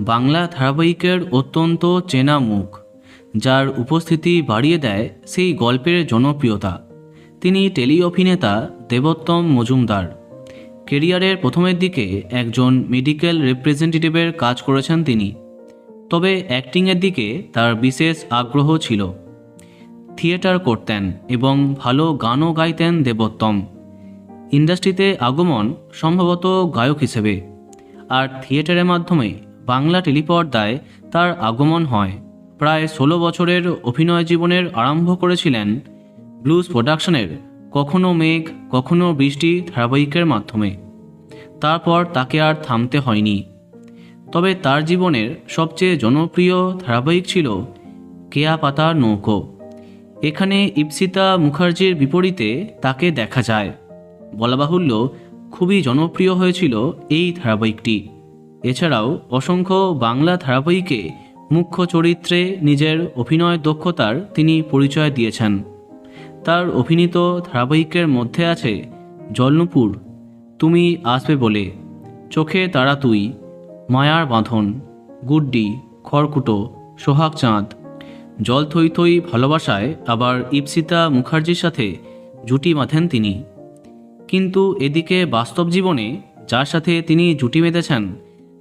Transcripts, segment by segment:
বাংলা ধারাবাহিকের অত্যন্ত চেনা মুখ যার উপস্থিতি বাড়িয়ে দেয় সেই গল্পের জনপ্রিয়তা। তিনি টেলি অভিনেতা দেবোত্তম মজুমদার। কেরিয়ারের প্রথমের দিকে একজন মেডিকেল রিপ্রেজেন্টেটিভের কাজ করেছেন তিনি। তবে অ্যাক্টিংয়ের দিকে তার বিশেষ আগ্রহ ছিল। থিয়েটার করতেন এবং ভালো গানও গাইতেন দেবোত্তম। ইন্ডাস্ট্রিতে আগমন সম্ভবত গায়ক হিসেবে। আর থিয়েটারের মাধ্যমে বাংলা টেলিপর্দায় তার আগমন হয়। প্রায় ষোলো বছরের অভিনয় জীবনের আরম্ভ করেছিলেন ব্লুজ প্রোডাকশনের কখনো মেঘ, কখনো বৃষ্টি ধারাবাহিকের মাধ্যমে। তারপর তাকে আর থামতে হয়নি। তবে তার জীবনের সবচেয়ে জনপ্রিয় ধারাবাহিক ছিল কেয়া পাতার নৌকো। এখানে ইপসিতা মুখার্জির বিপরীতে তাকে দেখা যায়। বলা বাহুল্য, খুবই জনপ্রিয় হয়েছিল এই ধারাবাহিকটি। এছাড়াও অসংখ্য বাংলা ধারাবাহিকে মুখ্য চরিত্রে নিজের অভিনয় দক্ষতার তিনি পরিচয় দিয়েছেন। তার অভিনীত ধারাবাহিকের মধ্যে আছে জলনুপুর, তুমি আসবে বলে, চোখে তারা তুই, মায়ার বাঁধন, গুড্ডি, খড়কুটো, সোহাগ চাঁদ। জল থই থই ভালোবাসায় আবার ইপসিতা মুখার্জির সাথে জুটি বাঁধেন তিনি। কিন্তু এদিকে বাস্তব জীবনে যার সাথে তিনি জুটি বেঁধেছেন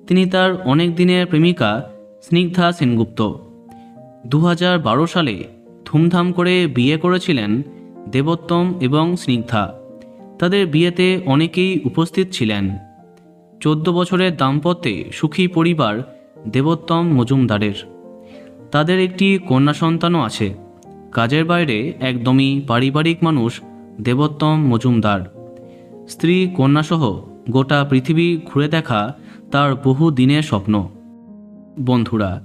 তিনি তার অনেক দিনের প্রেমিকা স্নিগ্ধা সেনগুপ্ত। দু সালে ধুমধাম করে বিয়ে করেছিলেন দেবোত্তম এবং স্নিগ্ধা। তাদের বিয়েতে অনেকেই উপস্থিত ছিলেন। চোদ্দ বছরের দাম্পত্যে সুখী পরিবার দেবোত্তম মজুমদারের। তাদের একটি কন্যা সন্তানও আছে। কাজের বাইরে একদমই পারিবারিক মানুষ দেবোত্তম মজুমদার। স্ত্রী, কন্যাসহ গোটা পৃথিবী ঘুরে দেখা তার বহু দিনের স্বপ্ন। বন্ধুরা,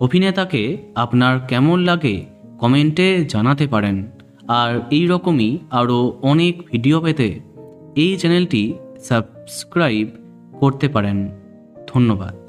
অভিনেতাকে আপনার কেমন লাগে কমেন্টে জানাতে পারেন। আর এই রকমই আরও অনেক ভিডিও পেতে এই চ্যানেলটি সাবস্ক্রাইব করতে পারেন। ধন্যবাদ।